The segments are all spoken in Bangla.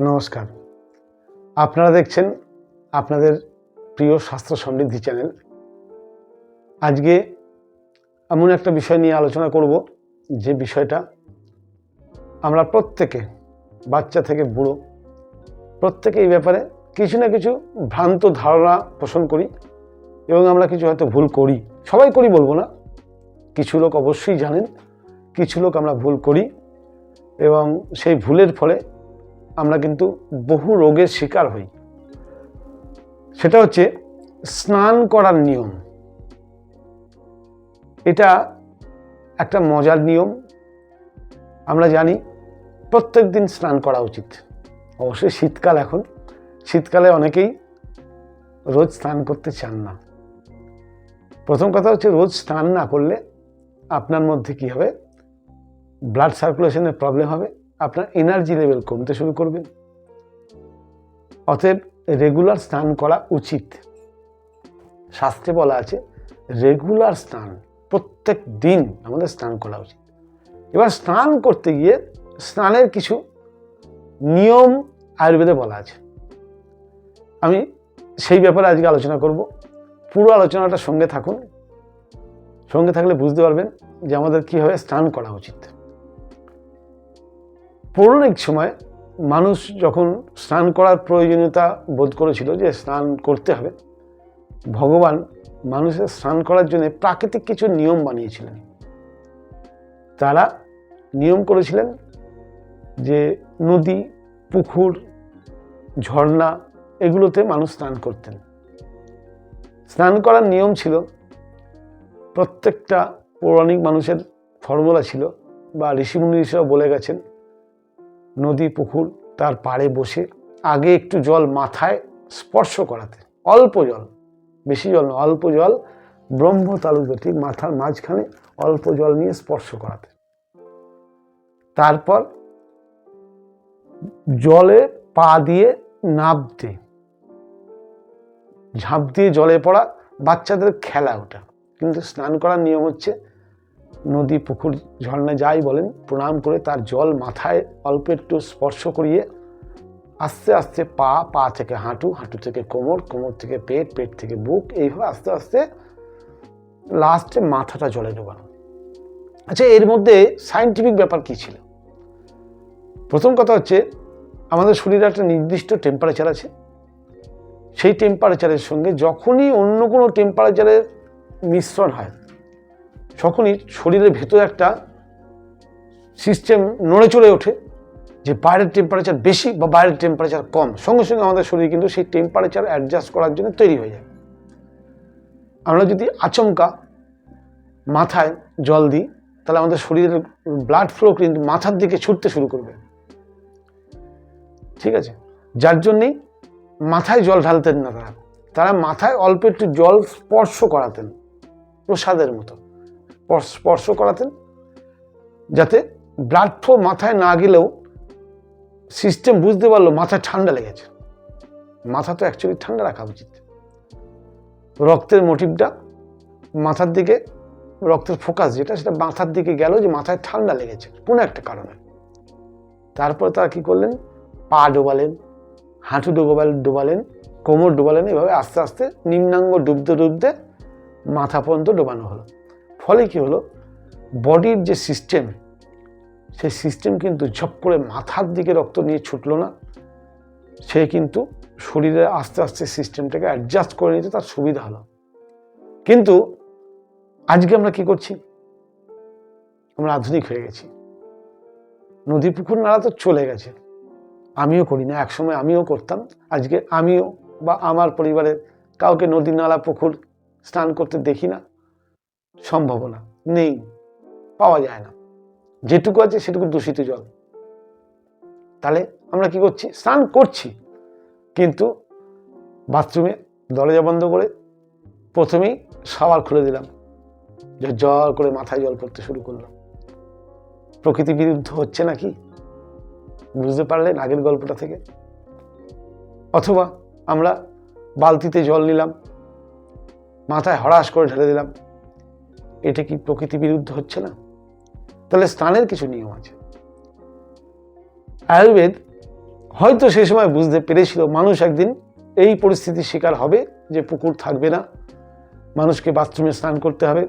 নমস্কার। আপনারা দেখছেন আপনাদের প্রিয় স্বাস্থ্য সমৃদ্ধি চ্যানেল। আজকে এমন একটা বিষয় নিয়ে আলোচনা করব, যে বিষয়টা আমরা প্রত্যেকে, বাচ্চা থেকে বুড়ো, প্রত্যেকে এই ব্যাপারে কিছু না কিছু ভ্রান্ত ধারণা পোষণ করি এবং আমরা কিছু হয়তো ভুল করি। সবাই করি বলব না। কিছু লোক অবশ্যই জানেন, কিছু লোক আমরা ভুল করি এবং সেই ভুলের ফলে আমরা কিন্তু বহু রোগের শিকার হই। সেটা হচ্ছে স্নান করার নিয়ম। এটা একটা মজার নিয়ম। আমরা জানি প্রত্যেক দিন স্নান করা উচিত। অবশ্যই শীতকাল এখন। শীতকালে অনেকেই রোজ স্নান করতে চান না। প্রথম কথা হচ্ছে রোজ স্নান না করলে আপনার মধ্যে কি হবে? ব্লাড সার্কুলেশনের প্রবলেম হবে। আপনার এনার্জি লেভেল কমতে শুরু করবে। অতএব রেগুলার স্নান করা উচিত। শাস্ত্রে বলা আছে রেগুলার স্নান, প্রত্যেক দিন আমাদের স্নান করা উচিত। এবার স্নান করতে গিয়ে স্নানের কিছু নিয়ম আয়ুর্বেদে বলা আছে। আমি সেই ব্যাপারে আজকে আলোচনা করব। পুরো আলোচনাটা সঙ্গে থাকুন। সঙ্গে থাকলে বুঝতে পারবেন যে আমাদের কীভাবে স্নান করা উচিত। পৌরাণিক সময় মানুষ যখন স্নান করার প্রয়োজনীয়তা বোধ করেছিল যে স্নান করতে হবে, ভগবান মানুষের স্নান করার জন্য প্রাকৃতিক কিছু নিয়ম বানিয়েছিলেন। তারা নিয়ম করেছিলেন যে নদী, পুকুর, ঝর্ণা এগুলোতে মানুষ স্নান করতেন। স্নান করার নিয়ম ছিল, প্রত্যেকটা পৌরাণিক মানুষের ফর্মুলা ছিল বা ঋষিমুনি ঋষিরা বলে গেছেন নদী, পুকুর তার পাড়ে বসে আগে একটু জল মাথায় স্পর্শ করাতে অল্প জল, বেশি জল না, অল্প জল ব্রহ্ম তালুতে ঠিক মাথার মাঝখানে অল্প জল নিয়ে স্পর্শ করাতে তারপর জলে পা দিয়ে নাবতে ঝাঁপ দিয়ে জলে পড়া বাচ্চাদের খেলা ওটা। কিন্তু স্নান করার নিয়ম হচ্ছে নদী, পুকুর ঝর্ণা যাই বলেন, প্রণাম করে তার জল মাথায় অল্প একটু স্পর্শ করিয়ে আস্তে আস্তে পা পা থেকে হাঁটু হাঁটু থেকে কোমর কোমর থেকে পেট পেট থেকে বুক, এইভাবে আস্তে আস্তে লাস্টে মাথাটা জলে ডোবানো। আচ্ছা এর মধ্যে সায়েন্টিফিক ব্যাপার কী ছিল? প্রথম কথা হচ্ছে, আমাদের শরীরে একটা নির্দিষ্ট টেম্পারেচার আছে। সেই টেম্পারেচারের সঙ্গে যখনই অন্য কোনো টেম্পারেচারের মিশ্রণ হয় তখনই শরীরের ভেতরে একটা সিস্টেম নড়ে চড়ে ওঠে যে বাইরের টেম্পারেচার বেশি বা বাইরের টেম্পারেচার কম। সঙ্গে সঙ্গে আমাদের শরীর কিন্তু সেই টেম্পারেচার অ্যাডজাস্ট করার জন্য তৈরি হয়ে যায়। আমরা যদি আচমকা মাথায় জল দিই, তাহলে আমাদের শরীরের ব্লাড ফ্লো কিন্তু মাথার দিকে ছুটতে শুরু করবে। ঠিক আছে? যার জন্যেই মাথায় জল ঢালতেন না তারা। তারা মাথায় অল্প একটু জল স্পর্শ করাতেন প্রসাদের মতো। স্পর্শ করাতেন যাতে ব্লাড ফ্লো মাথায় না গেলেও সিস্টেম বুঝতে পারল মাথায় ঠান্ডা লেগেছে। মাথা তো অ্যাকচুয়ালি ঠান্ডা রাখা উচিত। রক্তের মোটিভটা মাথার দিকে, রক্তের ফোকাস যেটা সেটা মাথার দিকে গেল যে মাথায় ঠান্ডা লেগেছে, কোনো একটা কারণে। তারপরে তারা কি করলেন? পা ডোবালেন, হাঁটু ডোবাল, ডোবালেন, কোমর ডোবালেন, এভাবে আস্তে আস্তে নিম্নাঙ্গ ডুবতে ডুবতে মাথা পর্যন্ত ডোবানো হলো। ফলে কি হলো? বডির যে সিস্টেম সেই সিস্টেম কিন্তু ঝপ করে মাথার দিকে রক্ত নিয়ে ছুটলো না। সে কিন্তু শরীরে আস্তে আস্তে সিস্টেমটাকে অ্যাডজাস্ট করে নিতে তার সুবিধা হলো। কিন্তু আজকে আমরা কি করছি? আমরা আধুনিক হয়ে গেছি। নদী পুকুর নালা তো চলে গেছে। আমিও করি না, একসময় আমিও করতাম। আজকে আমিও বা আমার পরিবারের কাউকে নদী নালা পুকুর স্নান করতে দেখি না। সম্ভাবনা নেই, পাওয়া যায় না। যেটুকু আছে সেটুকু দূষিত জল। তাহলে আমরা কি করছি? স্নান করছি। কিন্তু বাথরুমে দরজা বন্ধ করে প্রথমেই সাওয়ার খুলে দিলাম। জল করে মাথায় জল পড়তে শুরু করলাম প্রকৃতি বিরুদ্ধ হচ্ছে নাকি? বুঝতে পারলেন আগের গল্পটা থেকে। অথবা আমরা বালতিতে জল নিলাম, মাথায় হরাস করে ঢেলে দিলাম। এটা কি প্রকৃতি বিরুদ্ধ হচ্ছে না? তাহলে স্নানের কিছু নিয়ম আছে। আয়ুর্বেদ হয়তো সে সময় বুঝতে পেরেছিল, মানুষ একদিন এই পরিস্থিতির শিকার হবে যে পুকুর থাকবে না। মানুষকে বাথরুমে স্নান করতে হবে,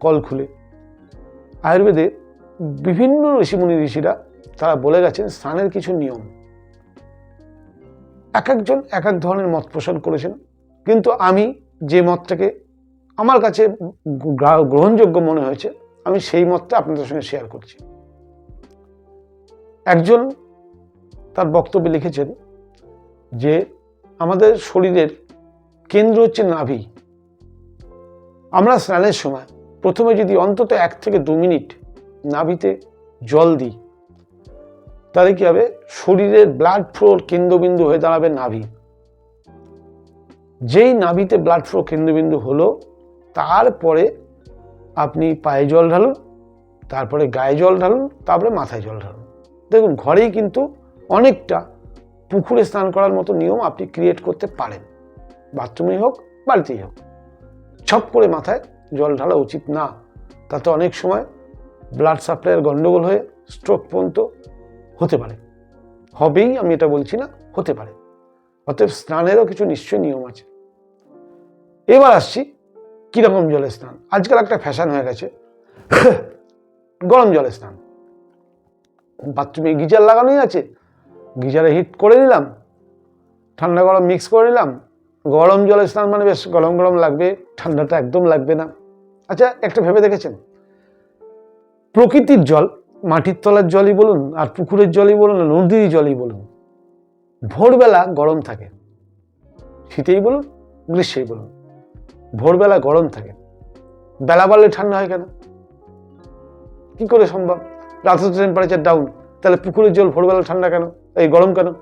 কল খুলে। আয়ুর্বেদে বিভিন্ন ঋষিমুনি ঋষিরা তারা বলে গেছেন, স্নানের কিছু নিয়ম। এক একজন এক এক ধরনের মত পোষণ করেছেন। কিন্তু আমি যে মতটাকে আমার কাছে গ্রহণযোগ্য মনে হয়েছে। আমি সেই মতটা আপনাদের সঙ্গে শেয়ার করছি। একজন তার বক্তব্যে লিখেছেন যে, আমাদের শরীরের কেন্দ্র হচ্ছে নাভি। আমরা স্নানের সময় প্রথমে যদি অন্তত এক থেকে দু মিনিট নাভিতে জল দিই, তাহলে কি হবে? শরীরের ব্লাড ফ্লোর কেন্দ্রবিন্দু হয়ে দাঁড়াবে নাভি। যেই নাভিতে ব্লাড ফ্লো কেন্দ্রবিন্দু হলো তারপরে আপনি পায়ে জল ঢালুন, তারপরে গায়ে জল ঢালুন, তারপরে মাথায় জল ঢালুন। দেখুন, ঘরেই কিন্তু অনেকটা পুকুরে স্নান করার মতো নিয়ম আপনি ক্রিয়েট করতে পারেন। বাথরুমেই হোক, বাড়িতেই হোক। ছপ করে মাথায় জল ঢালা উচিত না। তাতে অনেক সময় ব্লাড সাপ্লাইয়ের গণ্ডগোল হয়ে স্ট্রোক পর্যন্ত হতে পারে। হবেই, আমি এটা বলছি না, হতে পারে। অতএব স্নানেরও কিছু নিশ্চয় নিয়ম আছে। এবার আসছি কীরকম জলে স্নান? আজকাল একটা ফ্যাশন হয়ে গেছে। গরম জলে স্নান। বাথরুমে গিজার লাগানোই আছে। গিজারে হিট করে নিলাম। ঠান্ডা গরম মিক্স করে নিলাম। গরম জলে স্নান মানে বেশ গরম গরম লাগবে। ঠান্ডাটা একদম লাগবে না। আচ্ছা একটা ভেবে দেখেছেন? প্রকৃতির জল, মাটির তলার জলই বলুন আর পুকুরের জলই বলুন নদীর জলই বলুন, ভোরবেলা গরম থাকে। শীতেই বলুন, গ্রীষ্মেই বলুন। ভোরবেলা গরম থাকে। বেলা বাড়লে ঠান্ডা হয় কেন? কি করে সম্ভব? রাতে টেম্পারেচার ডাউন তাহলে পুকুরের জল ভোরবেলা ঠান্ডা কেন? এই গরম কেন?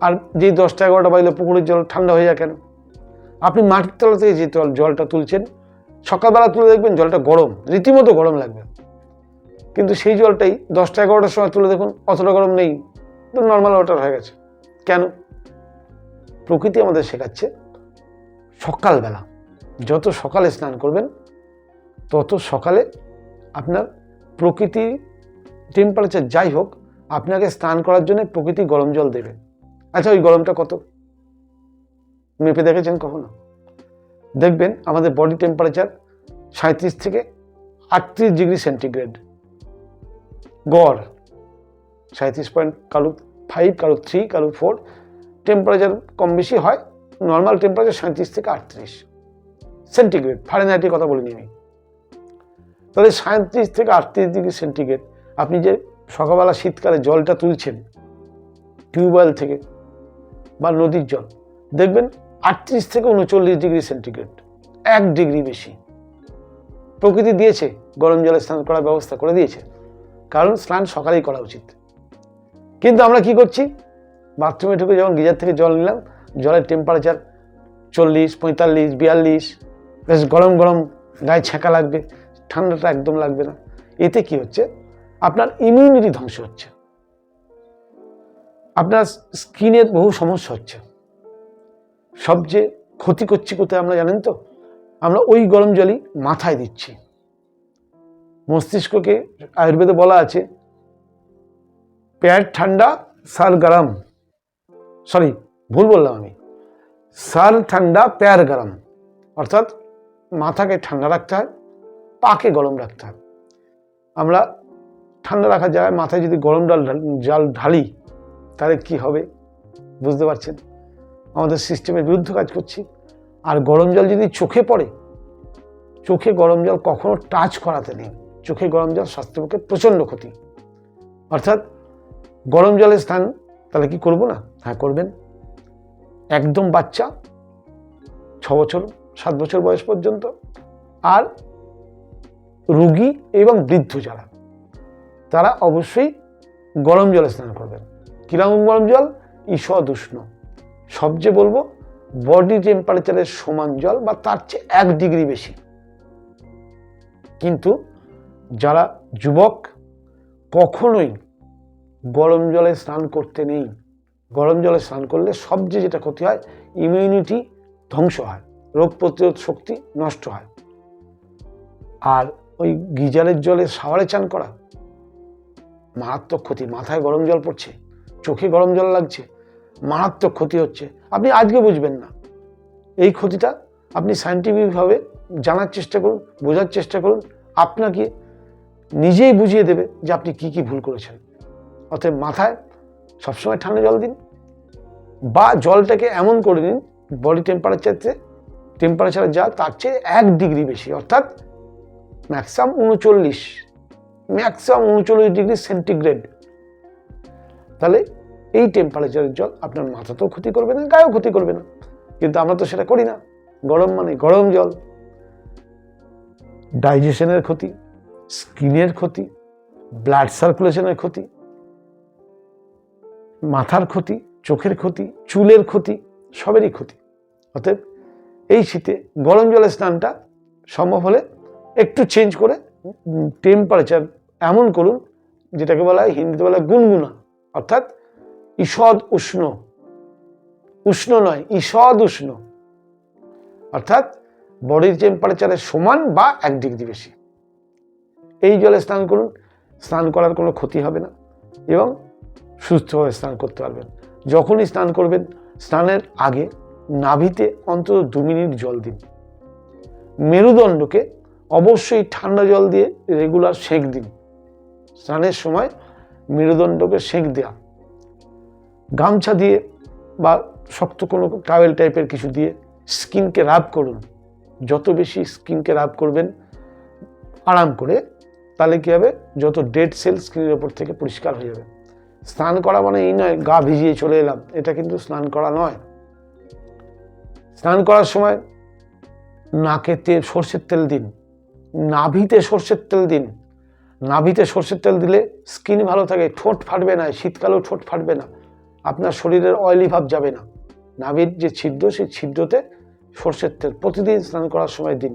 আর যেই দশটা এগারোটা বাজলে পুকুরের জল ঠান্ডা হয়ে যায় কেন? আপনি মাটির তলা থেকে যে জল জলটা তুলছেন, সকালবেলা তুলে দেখবেন জলটা গরম, রীতিমতো গরম লাগবে। কিন্তু সেই জলটাই দশটা এগারোটার সময় তুলে দেখুন, অতটা গরম নেই নর্মাল ওয়াটার হয়ে গেছে। কেন? প্রকৃতি আমাদের শেখাচ্ছে সকালবেলা। যত সকালে স্নান করবেন, তত সকালে আপনার প্রকৃতি টেম্পারেচার যাই হোক, আপনাকে স্নান করার জন্য প্রকৃতি গরম জল দেবে। আচ্ছা ওই গরমটা কত? মেপে দেখেছেন কখনো? দেখবেন আমাদের বডি টেম্পারেচার সাঁত্রিশ থেকে আটত্রিশ ডিগ্রি সেন্টিগ্রেড গড় সাঁত্রিশ পয়েন্ট কারও ফাইভ কারও থ্রি কারও ফোর টেম্পারেচার কম বেশি হয় নর্মাল টেম্পারেচার সাঁত্রিশ থেকে আটত্রিশ সেন্টিগ্রেড ফারেনহাইটের কথা বলিনি আমি। তাহলে সাঁত্রিশ থেকে আটত্রিশ ডিগ্রি সেন্টিগ্রেড আপনি যে সকালবেলা শীতকালে জলটা তুলছেন, টিউবওয়েল থেকে বা নদীর জল, দেখবেন আটত্রিশ থেকে উনচল্লিশ ডিগ্রি সেন্টিগ্রেড এক ডিগ্রি বেশি। প্রকৃতি দিয়েছে, গরম জলে স্নান করার ব্যবস্থা করে দিয়েছে, কারণ স্নান সকালেই করা উচিত। কিন্তু আমরা কি করছি? বাথরুমে ঢুকে যখন গিজার থেকে জল নিলাম জলের টেম্পারেচার চল্লিশ, পঁয়তাল্লিশ, বিয়াল্লিশ। বেশ গরম গরম গায়ে ছ্যাঁকা লাগবে, ঠান্ডাটা একদম লাগবে না। এতে কি হচ্ছে? আপনার ইমিউনিটি ধ্বংস হচ্ছে। আপনার স্কিনের বহু সমস্যা হচ্ছে। সবচেয়ে ক্ষতি করছি কোথায় আমরা জানেন তো? আমরা ওই গরম জলই মাথায় দিচ্ছি। মস্তিষ্ককে আয়ুর্বেদে বলা আছে পেট ঠান্ডা, সার গরম। সরি ভুল বললাম আমি। সার ঠান্ডা, প্যার গরম। অর্থাৎ মাথাকে ঠান্ডা রাখতে হয়, পাকে গরম রাখতে হয়। আমরা ঠান্ডা রাখার জায়গায় মাথায় যদি গরম ডাল জাল ঢালি, তাহলে কি হবে? বুঝতে পারছেন? আমাদের সিস্টেমের বিরুদ্ধে কাজ করছি। আর গরম জল যদি চোখে পড়ে, চোখে গরম জল কখনো টাচ করাতে নেই। চোখে গরম জল স্বাস্থ্যের পক্ষে প্রচণ্ড ক্ষতি। অর্থাৎ গরম জলের স্থান তাহলে কি করব না? হ্যাঁ করবেন। একদম বাচ্চা, ছ বছর, সাত বছর বয়স পর্যন্ত। আর রোগী এবং বৃদ্ধ যারা, তারা অবশ্যই গরম জলে স্নান করবেন। কীরকম গরম জল? ঈষদ উষ্ণ। সবচেয়ে বলব বডি টেম্পারেচারের সমান জল বা তার চেয়ে এক ডিগ্রি বেশি। কিন্তু যারা যুবক, কখনোই গরম জলে স্নান করতে নেই। গরম জলে স্নান করলে সবচেয়ে যেটা ক্ষতি হয় ইমিউনিটি ধ্বংস হয়, রোগ প্রতিরোধ শক্তি নষ্ট হয়। আর ওই গিজারের জলে সাওয়ারে চান করা মারাত্মক ক্ষতি। মাথায় গরম জল পড়ছে, চোখে গরম জল লাগছে, মারাত্মক ক্ষতি হচ্ছে। আপনি আজকে বুঝবেন না। এই ক্ষতিটা আপনি সাইন্টিফিকভাবে জানার চেষ্টা করুন, বোঝার চেষ্টা করুন। আপনাকে নিজেই বুঝিয়ে দেবে যে আপনি কি কি ভুল করেছেন। অতএব মাথায় সবসময় ঠান্ডা জল দিন বা জলটাকে এমন করে নিন বডি টেম্পারেচারতে টেম্পারেচার যা তার চেয়ে এক ডিগ্রি বেশি, অর্থাৎ ম্যাক্সিমাম উনচল্লিশ ম্যাক্সিমাম উনচল্লিশ ডিগ্রি সেন্টিগ্রেড তাহলে এই টেম্পারেচারের জল আপনার মাথাতেও ক্ষতি করবে না, গায়েও ক্ষতি করবে না। কিন্তু আমরা তো সেটা করি না। গরম মানে গরম জল। ডাইজেশনের ক্ষতি স্কিনের ক্ষতি ব্লাড সার্কুলেশনের ক্ষতি মাথার ক্ষতি, চোখের ক্ষতি, চুলের ক্ষতি, সবেরই ক্ষতি। অতএব এই শীতে গরম জলে স্নানটা সম্ভব হলে একটু চেঞ্জ করে টেম্পারেচার এমন করুন, যেটাকে বলা হয়, হিন্দিতে বলা হয় গুনগুনা। অর্থাৎ ঈষদ উষ্ণ। উষ্ণ নয় ঈষদ উষ্ণ। অর্থাৎ বডির টেম্পারেচারের সমান বা এক ডিগ্রি বেশি। এই জলে স্নান করুন, স্নান করার কোনো ক্ষতি হবে না। এবং সুস্থভাবে স্নান করতে পারবেন। যখনই স্নান করবেন, স্নানের আগে নাভিতে অন্তত দু মিনিট জল দিন। মেরুদণ্ডকে অবশ্যই ঠান্ডা জল দিয়ে রেগুলার সেঁক দিন। স্নানের সময় মেরুদণ্ডকে সেঁক দেওয়া গামছা দিয়ে বা শক্ত কোনো টাওয়েল টাইপের কিছু দিয়ে স্কিনকে রাব করুন। যত বেশি স্কিনকে রাব করবেন আরাম করে, তাহলে কী হবে? যত ডেড সেল স্কিনের ওপর থেকে পরিষ্কার হয়ে যাবে। স্নান করা মানে এই নয়, গা ভিজিয়ে চলে এলাম। এটা কিন্তু স্নান করা নয়। স্নান করার সময় নাকে তেল সর্ষের তেল দিন। নাভিতে সর্ষের তেল দিন। নাভিতে সর্ষের তেল দিলে স্কিন ভালো থাকে, ঠোঁট ফাটবে না, শীতকালেও ঠোঁট ফাটবে না। আপনার শরীরের অয়েলি ভাব যাবে না। নাভির যে ছিদ্র, সেই ছিদ্রতে সর্ষের তেল প্রতিদিন স্নান করার সময় দিন।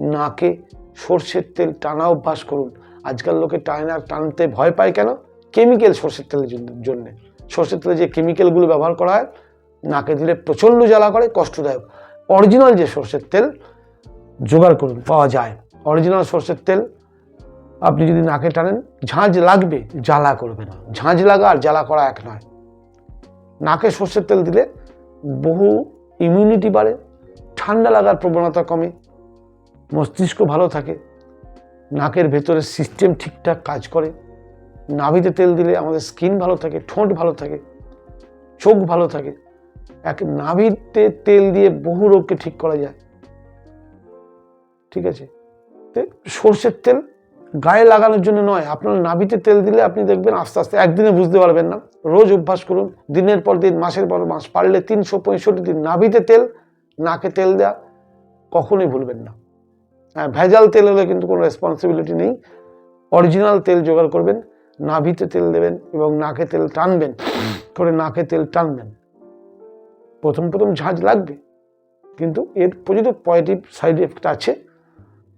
নাকে সর্ষের তেল টানা অভ্যাস করুন। আজকাল লোকে টানা, টানতে ভয় পায় কেন? কেমিক্যাল সর্ষের তেলের জন্য। সর্ষের তেলে যে কেমিক্যালগুলো ব্যবহার করা হয়, নাকে দিলে প্রচণ্ড জ্বালা করে, কষ্টদায়ক। অরিজিনাল যে সর্ষের তেল, জোগাড় করুন, পাওয়া যায়। অরিজিনাল সর্ষের তেল, আপনি যদি নাকে টানেন ঝাঁঝ লাগবে, জ্বালা করবে না। ঝাঁঝ লাগা আর জ্বালা করা এক নয়। নাকে সর্ষের তেল দিলে বহু ইমিউনিটি বাড়ে, ঠান্ডা লাগার প্রবণতা কমে, মস্তিষ্ক ভালো থাকে, নাকের ভেতরে সিস্টেম ঠিকঠাক কাজ করে। নাভিতে তেল দিলে আমাদের স্কিন ভালো থাকে, ঠোঁট ভালো থাকে, চোখ ভালো থাকে। এক নাভিতে তেল দিয়ে বহু রোগকে ঠিক করা যায়। ঠিক আছে? সর্ষের তেল গায়ে লাগানোর জন্য নয়, আপনার নাভিতে তেল দিলে আপনি দেখবেন আস্তে আস্তে একদিনে বুঝতে পারবেন না। রোজ অভ্যাস করুন, দিনের পর দিন, মাসের পর মাস, পারলে তিনশো পঁয়ষট্টি দিন নাভিতে তেল, নাকে তেল দেওয়া কখনোই ভুলবেন না। হ্যাঁ ভেজাল তেল হলে কিন্তু কোনো রেসপন্সিবিলিটি নেই। অরিজিনাল তেল জোগাড় করবেন। নাভিতে তেল দেবেন এবং নাকে তেল টানবেন। করে নাকে তেল টানবেন। প্রথম প্রথম ঝাঁজ লাগবে। কিন্তু এর প্রচুর পজিটিভ সাইড এফেক্ট আছে,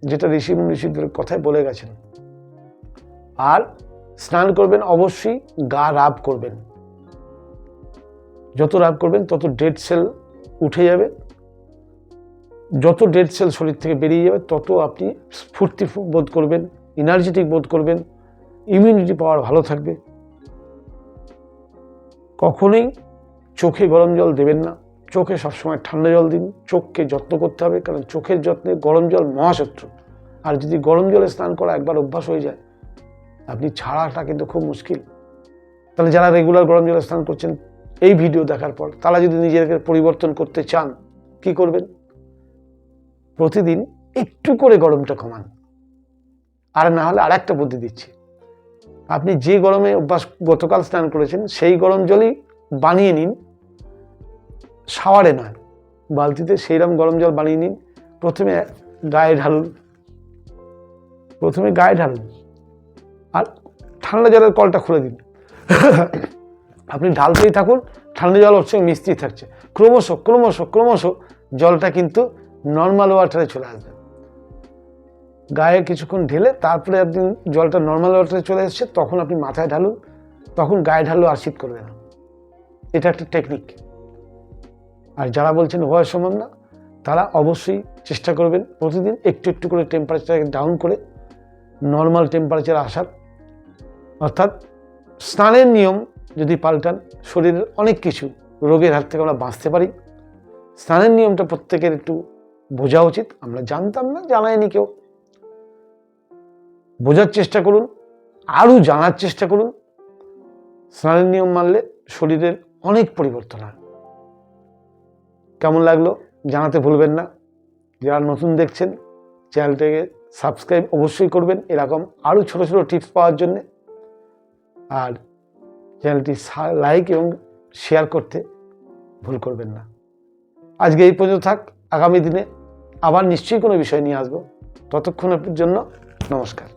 যেটা ঋষি ঋষিদের কথায় বলে গেছেন। আর স্নান করবেন, অবশ্যই গা রাব করবেন। যত রাব করবেন, তত ডেড সেল উঠে যাবে। যত ডেড সেল শরীর থেকে বেরিয়ে যাবে, তত আপনি স্ফূর্তি বোধ করবেন এনার্জেটিক বোধ করবেন। ইমিউনিটি পাওয়ার ভালো থাকবে। কখনোই চোখে গরম জল দেবেন না। চোখে সবসময় ঠান্ডা জল দিন। চোখকে যত্ন করতে হবে, কারণ চোখের যত্নে গরম জল মহাশত্রু। আর যদি গরম জলে স্নান করা একবার অভ্যাস হয়ে যায়, আপনি ছাড়াটা কিন্তু খুব মুশকিল। তাহলে যারা রেগুলার গরম জলে স্নান করছেন, এই ভিডিও দেখার পর তারা যদি নিজেকে পরিবর্তন করতে চান, কি করবেন? প্রতিদিন একটু করে গরমটা কমান। আর না হলে আর একটা বুদ্ধি দিচ্ছি। আপনি যে গরমে অভ্যাস গতকাল স্নান করেছেন, সেই গরম জলই বানিয়ে নিন। শাওয়ারে নয়, বালতিতে সেইরকম গরম জল বানিয়ে নিন। প্রথমে গায়ে ঢালুন। প্রথমে গায়ে ঢালুন। আর ঠান্ডা জলের কলটা খুলে দিন। আপনি ঢালতেই থাকুন, ঠান্ডা জল সঙ্গে মিস্ত্রি থাকছে। ক্রমশ ক্রমশ ক্রমশ জলটা কিন্তু নর্মাল ওয়াটারে চলে আসবে। গায়ে কিছুক্ষণ ঢেলে তারপরে আপনি জলটা নর্মাল ওয়াটারে চলে এসছে, তখন আপনি মাথায় ঢালুন, তখন গায়ে ঢালু আর শীত করবে না। এটা একটা টেকনিক আর যারা বলছেন হওয়া সম্ভব না, তারা অবশ্যই চেষ্টা করবেন প্রতিদিন একটু একটু করে টেম্পারেচারকে ডাউন করে নর্মাল টেম্পারেচার আসার। অর্থাৎ স্নানের নিয়ম যদি পাল্টান, শরীরের অনেক কিছু রোগের হাত থেকে আমরা বাঁচতে পারি। স্নানের নিয়মটা প্রত্যেকের একটু বোঝা উচিত। আমরা জানতাম না, জানায়নি কেউ। বোঝার চেষ্টা করুন, আরও জানার চেষ্টা করুন। স্নানের নিয়ম মানলে শরীরের অনেক পরিবর্তন হয়। কেমন লাগল জানাতে ভুলবেন না। যারা নতুন দেখছেন, চ্যানেলটাকে সাবস্ক্রাইব অবশ্যই করবেন, এরকম আরও ছোট ছোট টিপস পাওয়ার জন্যে। আর চ্যানেলটি লাইক এবং শেয়ার করতে ভুল করবেন না। আজকে এই পর্যন্ত থাক, আগামী দিনে আবার নিশ্চয়ই কোনো বিষয় নিয়ে আসব। ততক্ষণের জন্য নমস্কার।